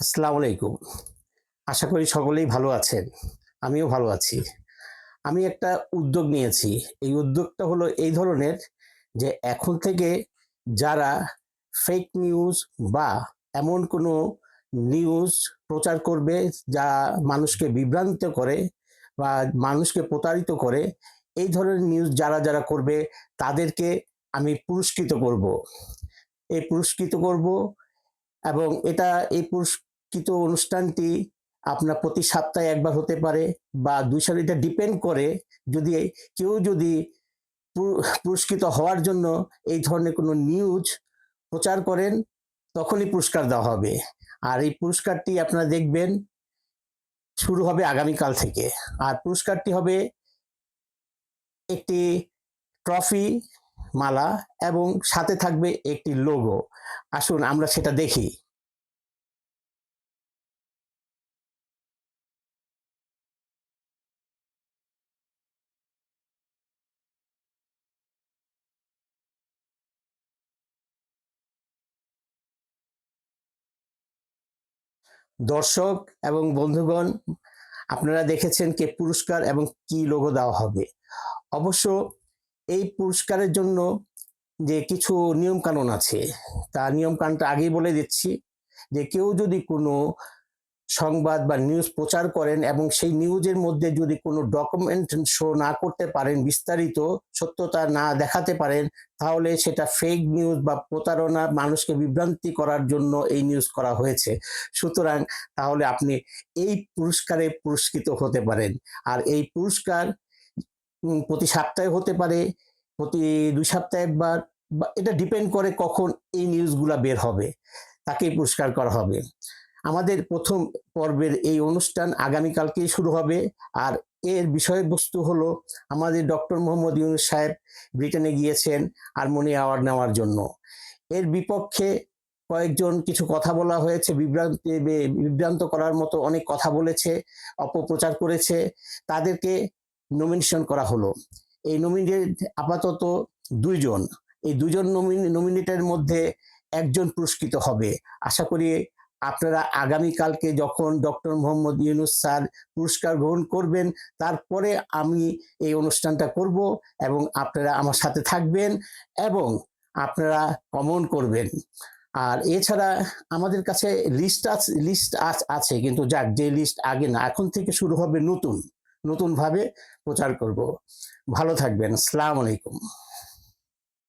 আসসালামু আলাইকুম। আশা করি সকলেই ভালো আছেন। আমিও ভালো আছি। আমি একটা উদ্যোগ নিয়েছি। এই উদ্যোগটা হলো এই ধরনের যে এখন থেকে যারা ফেক নিউজ বা এমন কোনো নিউজ প্রচার করবে যা মানুষকে বিভ্রান্ত করে বা মানুষকে প্রতারিত করে, এই ধরনের নিউজ যারা যারা করবে তাদেরকে আমি পুরস্কৃত করব। এই পুরস্কৃত করব এবং এটা, এই পুরস্কৃত অনুষ্ঠানটি আপনার প্রতি সপ্তাহে একবার হতে পারে বা দুই সাল এটা ডিপেন্ড করে যদি কেউ যদি পুরস্কৃত হওয়ার জন্য এই ধরনের কোনো নিউজ প্রচার করেন, তখনই পুরস্কার দেওয়া হবে। আর এই পুরস্কারটি আপনারা দেখবেন শুরু হবে আগামীকাল থেকে। আর পুরস্কারটি হবে একটি ট্রফি মালা এবং সাথে থাকবে একটি লোগো আসুন আমরা সেটা দেখি। দর্শক এবং বন্ধুগণ, আপনারা দেখেছেন কে পুরস্কার এবং কি লোগো দেওয়া হবে। অবশ্য এই পুরস্কারের জন্য যে কিছু নিয়মকানুন আছে, তা নিয়ম কানুনটা আগেই বলে দিচ্ছি যে কেউ যদি কোনো সংবাদ বা নিউজ প্রচার করেন এবং সেই নিউজের মধ্যে যদি কোনো ডকুমেন্ট শো না করতে পারেন, বিস্তারিত সত্যতা না দেখাতে পারেন, তাহলে সেটা ফেক নিউজ বা প্রতারণা মানুষকে বিভ্রান্তি করার জন্য এই নিউজ করা হয়েছে। সুতরাং তাহলে আপনি এই পুরস্কারে পুরস্কৃত হতে পারেন। আর এই পুরস্কার প্রতি সপ্তাহে হতে পারে, প্রতি দুই সপ্তাহে একবার বা এটা ডিপেন্ড করে কখন এই নিউজগুলা বের হবে, তাকেই পুরস্কার করা হবে। আমাদের প্রথম পর্বের এই অনুষ্ঠান আগামীকালকেই শুরু হবে। আর এর বিষয়বস্তু হলো আমাদের ডক্টর মোহাম্মদ ইউনুস সাহেব ব্রিটেনে গিয়েছেন হারমোনি অ্যাওয়ার্ড নেওয়ার জন্য। এর বিপক্ষে কয়েকজন কিছু কথা বলা হয়েছে, বিভ্রান্ত বিভ্রান্ত করার মতো অনেক কথা বলেছে, অপপ্রচার করেছে। তাদেরকে নমিনেশন করা হলো। এই নমিনেট আপাতত দুইজন। এই দুজন নমিনেটের মধ্যে একজন পুরস্কৃত হবে। আশা করি আপনারা আগামীকালকে যখন ডক্টর মোহাম্মদ ইউনুস স্যার পুরস্কার গ্রহণ করবেন, তারপরে আমি এই অনুষ্ঠানটা করব এবং আপনারা আমার সাথে থাকবেন এবং আপনারা কমন করবেন। আর এছাড়া আমাদের কাছে লিস্ট আছে লিস্ট আছে কিন্তু যাক, যে লিস্ট আগে না, এখন থেকে শুরু হবে নতুন, নতুনভাবে প্রচার করব। ভালো থাকবেন, আসসালামু আলাইকুম।